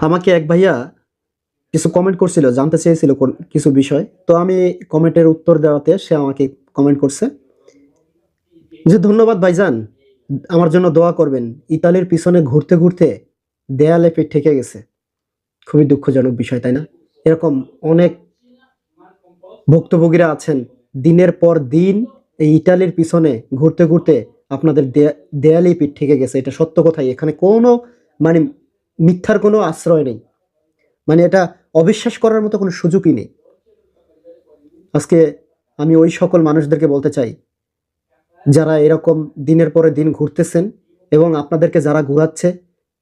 আমাকে এক ভাইয়া কিছু কমেন্ট করছিল, জানতে চেয়েছিল কিছু বিষয়। তো আমি কমেন্টের উত্তর দেওয়াতে সে আমাকে কমেন্ট করছে যে, ধন্যবাদ ভাইজান, আমার জন্য দোয়া করবেন। ইতালির পিছনে ঘুরতে ঘুরতে দেয়ালে পেট ঠেকে গেছে। খুবই দুঃখজনক বিষয়, তাই না? এরকম অনেক ভুক্তভোগীরা আছেন। দিনের পর দিন এই ইটালির পিছনে ঘুরতে ঘুরতে আপনাদের দেয়া- দেয়ালেই পিঠ ঠেকে গেছে। এটা সত্য কথাই। এখানে কোনো মানে মিথ্যার কোনো আশ্রয় নেই। মানে এটা অবিশ্বাস করার মতো কোনো সুযোগই নেই। আজকে আমি ওই সকল মানুষদেরকে বলতে চাই, যারা এরকম দিনের পরে দিন ঘুরতেছেন এবং আপনাদেরকে যারা ঘুরাচ্ছে,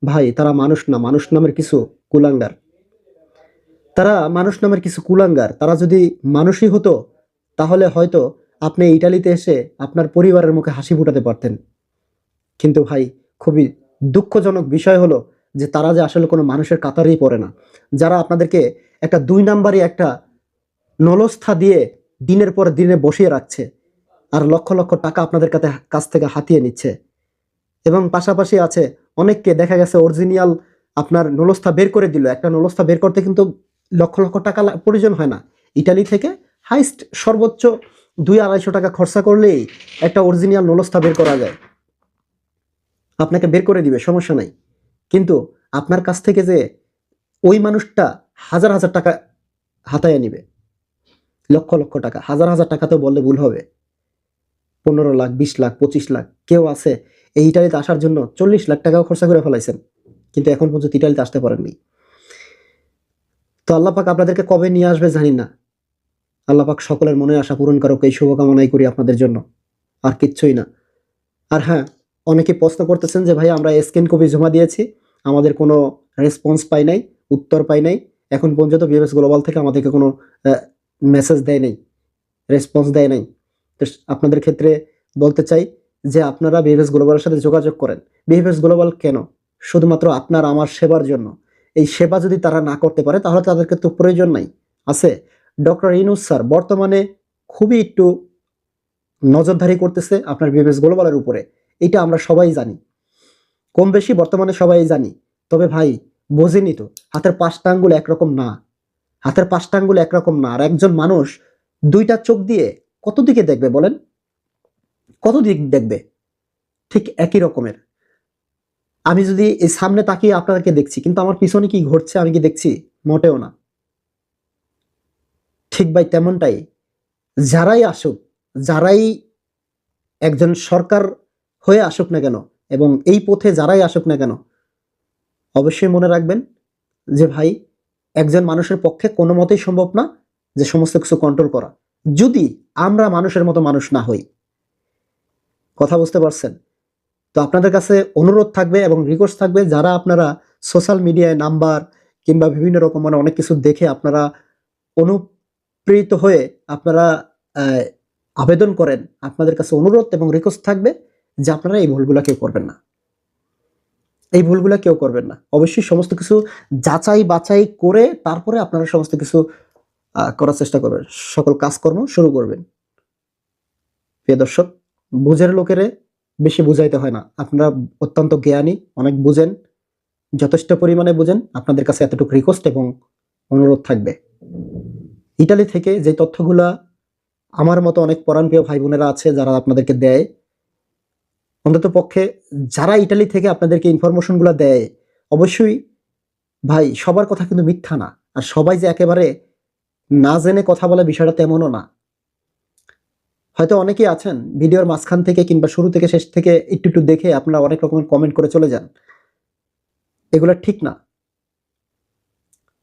ভাই, তারা মানুষ না, মানুষ নামের কিছু কুলাঙ্গার। তারা মানুষ নামের কিছু কুলাঙ্গার। তারা যদি মানুষই হতো, তাহলে হয়তো আপনি ইটালিতে এসে আপনার পরিবারের মুখে হাসি ফুটাতে পারতেন। কিন্তু ভাই, খুবই দুঃখজনক বিষয় হলো যে তারা যে আসলে কোনো মানুষের কাতারেই পড়ে না। যারা আপনাদেরকে একটা দুই নাম্বারই একটা নলস্থা দিয়ে দিনের পর দিনে বসিয়ে রাখছে আর লক্ষ লক্ষ টাকা আপনাদের কাছে কাছ থেকে হাতিয়ে নিচ্ছে। এবং পাশাপাশি আছে অনেককে দেখা গেছে অরিজিনাল আপনার নলস্থা বের করে দিল। একটা নলস্থা বের করতে কিন্তু লক্ষ লক্ষ টাকা প্রয়োজন হয় না। ইটালি থেকে হাইস্ট সর্বোচ্চ দুই আড়াইশো টাকা খরচা করলেই একটা অরিজিনাল নলস্থা বের করা যায়। আপনাকে বের করে দিবে, সমস্যা নাই। কিন্তু আপনার কাছ থেকে যে ওই মানুষটা হাজার হাজার টাকা হাতায় নিবে, লক্ষ লক্ষ টাকা, হাজার হাজার টাকা তো বললে ভুল হবে। পনেরো লাখ, বিশ লাখ, পঁচিশ লাখ, কেউ আছে, এই ইটালিতে আসার জন্য চল্লিশ লাখ টাকাও খরচা করে ফেলাইছেন, কিন্তু এখন পর্যন্ত ইটালিতে আসতে পারেননি। তো আল্লাপাক আপনাদেরকে কবে নিয়ে আসবে জানি না। আল্লাপাক সকলের মনে আশা পূরণ করুক, এই শুভকামনাই করি আপনাদের জন্য, আর কিচ্ছুই না। আর হ্যাঁ অনেকে প্রশ্ন করতেছেন যে ভাই, আমরা স্ক্যান কপি জমা দিয়েছি আমাদের কোনো রেসপন্স পাই নাই, উত্তর পাই নাই। এখন পর্যন্ত বিএমএস গ্লোবাল থেকে আমাদেরকে কোনো মেসেজ দেয় নাই রেসপন্স দেয় নাই। তো আপনাদের ক্ষেত্রে বলতে চাই যে আপনারা বিহেভিএস গ্লোবালের সাথে যোগাযোগ করেন। বিহেভিএস গ্লোবাল কেন? শুধুমাত্র আপনার, আমার সেবার জন্য। এই সেবা যদি তারা না করতে পারে, তাহলে তাদেরকে তো প্রয়োজন নাই। আছে? ডক্টর ইনুস স্যার, বর্তমানে খুবই একটু নজরদারি করতেছে আপনার বিহেভিএস গ্লোবালের উপরে। এটা আমরা সবাই জানি। কম বেশি বর্তমানে সবাই জানি, তবে ভাই, বোঝেনি তো, হাতের পাঁচটা আঙ্গুল একরকম না। হাতের পাঁচটা আঙ্গুল একরকম না, আর একজন মানুষ দুইটা চোখ দিয়ে কত দিকে দেখবে বলেন? কত দিক দেখবে? ঠিক একই রকমের। আমি যদি এই সামনে তাকিয়ে আপনাদেরকে দেখছি, কিন্তু আমার পিছনে কি ঘটছে আমি কি দেখছি? মোটেও না। ঠিক ভাই, তেমনটাই। যারাই আসুক, যারাই একজন সরকার হয়ে আসুক না কেন এবং এই পথে যারাই আসুক না কেন, অবশ্যই মনে রাখবেন যে ভাই, একজন মানুষের পক্ষে কোনো মতেই সম্ভব না যে সমস্ত কিছু কন্ট্রোল করা। যদি আমরা মানুষের মতো মানুষ না হই, কথা বুঝতে পারছেন? তো আপনাদের কাছে অনুরোধ থাকবে এবং রিকোয়েস্ট থাকবে যারা আপনারা সোশ্যাল মিডিয়ায় নাম্বার কিংবা বিভিন্ন রকম মানে অনেক কিছু দেখে আপনারা অনুপ্রেরিত হয়ে আপনারা আবেদন করেন, আপনাদের কাছে অনুরোধ এবং রিকোয়েস্ট থাকবে। যে আপনারা এই ভুলগুলা কেউ করবেন না। এই ভুলগুলা কেউ করবেন না। অবশ্যই সমস্ত কিছু যাচাই বাছাই করে তারপরে আপনারা সমস্ত কিছু করার চেষ্টা করবেন। সকল কাজকর্ম শুরু করবেন। প্রিয় দর্শক, বুঝের লোকেরে বেশি বুঝাইতে হয় না। আপনারা অত্যন্ত জ্ঞানী, অনেক বুঝেন, যথেষ্ট পরিমাণে বুঝেন। আপনাদের কাছে এতটুকু রিকোয়েস্ট এবং অনুরোধ থাকবে। ইটালি থেকে যে তথ্যগুলা আমার মতো অনেক পরাণপ্রিয় ভাই বোনেরা আছে, যারা আপনাদেরকে দেয় অন্তত পক্ষে যারা ইটালি থেকে আপনাদেরকে ইনফরমেশনগুলো দেয়, অবশ্যই ভাই, সবার কথা কিন্তু মিথ্যা না। আর সবাই যে একেবারে না জেনে কথা বলা বিষয়টা তেমনও না। হয়তো অনেকেই আছেন, ভিডিওর মাঝখান থেকে কিংবা শুরু থেকে শেষ থেকে একটু একটু দেখে আপনারা অনেক রকমের কমেন্ট করে চলে যান। এগুলো ঠিক না।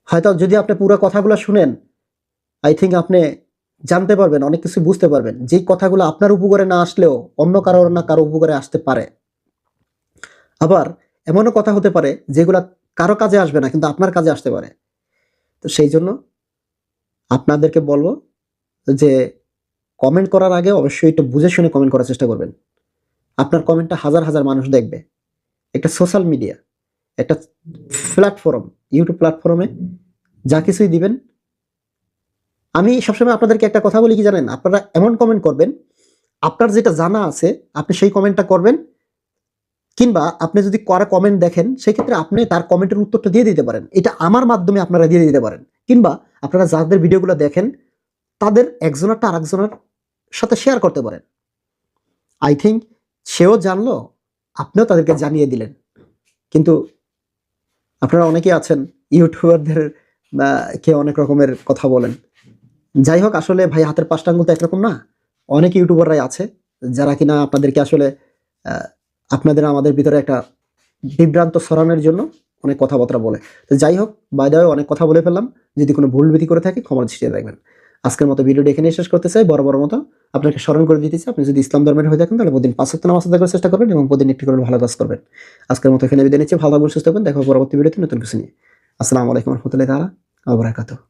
হয়তো যদি আপনি পুরো কথাগুলো শুনেন আই থিঙ্ক আপনি জানতে পারবেন, অনেক কিছু বুঝতে পারবেন। যেই কথাগুলো আপনার উপকারে না আসলেও অন্য কারোর না কারও উপকারে আসতে পারে। আবার এমনও কথা হতে পারে, যেগুলা কারও কাজে আসবে না, কিন্তু আপনার কাজে আসতে পারে। তো সেই জন্য আপনাদেরকে বলব যে কমেন্ট করার আগে অবশ্যই একটু বুঝে শুনে কমেন্ট করার চেষ্টা করবেন। আপনার কমেন্টটা হাজার হাজার মানুষ দেখবে। একটা সোশ্যাল মিডিয়া একটা প্ল্যাটফর্ম ইউটিউব প্ল্যাটফর্মে যা কিছুই দিবেন আমি সবসময় আপনাদেরকে একটা কথা বলি, কি জানেন? আপনারা এমন কমেন্ট করবেন, আপনার যেটা জানা আছে, আপনি সেই কমেন্টটা করবেন, কিংবা আপনি যদি করা কমেন্ট দেখেন, সেক্ষেত্রে আপনি তার কমেন্টের উত্তরটা দিয়ে দিতে পারেন। এটা আমার মাধ্যমে আপনারা দিয়ে দিতে পারেন। কিংবা আপনারা যাদের ভিডিওগুলো দেখেন, তাদের একজনেরটা আরেকজনের সাথে শেয়ার করতে পারেন। আই থিঙ্ক সেও জানলো, আপনিও তাদেরকে জানিয়ে দিলেন। কিন্তু আপনারা অনেকেই আছেন ইউটিউবারদের কে অনেক রকমের কথা বলেন। যাই হোক আসলে ভাই হাতের পাঁচটা আঙুল তো একরকম না। অনেক ইউটিউবাররাই আছে যারা কিনা আপনাদেরকে আসলে আপনাদের আমাদের ভিতরে একটা বিভ্রান্ত সরানোর জন্য অনেক কথাবার্তা বলে। তো যাই হোক বাইরে অনেক কথা বলে ফেললাম। যদি কোনো ভুল বিধি করে থাকে, ক্ষমা দৃষ্টিতে দেখবেন। আজকের মতো ভিডিওটি এখানে শেষ করতে চাই। বড় বড় মতো আপনাকে স্মরণ করে দিতেছি আপনি যদি ইসলাম ধর্মের হয়ে থাকেন, তাহলে প্রতিদিন পাঁচ সপ্তাহ আদায় করার চেষ্টা করবেন এবং প্রতিদিন একটি করে ভালো কাজ করবেন। আজকের মতো এখানে বিদায় নিচ্ছি। ভালো থাকবেন, সুস্থ হবেন দেখো পরবর্তী ভিডিওতে নতুন কিছু নিয়ে। আসসালামু আলাইকুম রহমতুল্লাহ তালা আবরাকাতুহ